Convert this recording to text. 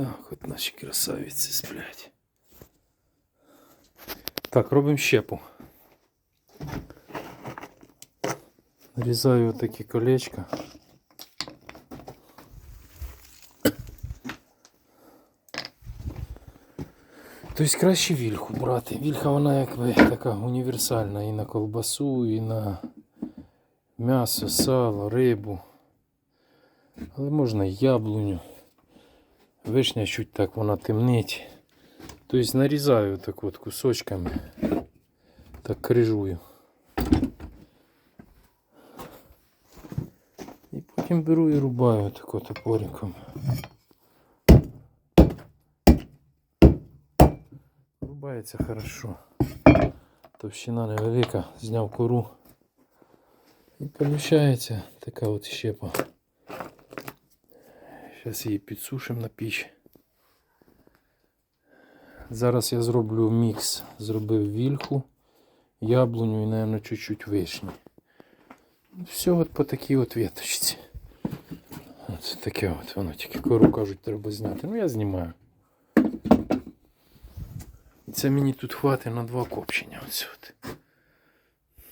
Так, от наші красавиці сплять. Так, робимо щепу. Нарізаю такі колечка. Тобто краще вільху брати. Вільха вона якби така універсальна і на колбасу, і на м'ясо, сало, рибу. Але можна яблуню. Вишня чуть так вона темнить. Тобто нарізаю так от кусочками. Так крижую. І потім беру і рубаю так от топориком. Рубається хорошо. Товщина невелика, зняв кору. І виходить така от щепа. Зараз її підсушимо на піч. Зараз я зроблю мікс. Зробив вільху, яблуню і, мабуть, чуть-чуть вишні. Все от по такій от веточці. От таке от воно тільки кору кажуть, треба зняти. Ну я знімаю. Це мені тут хватить на два копчення. От.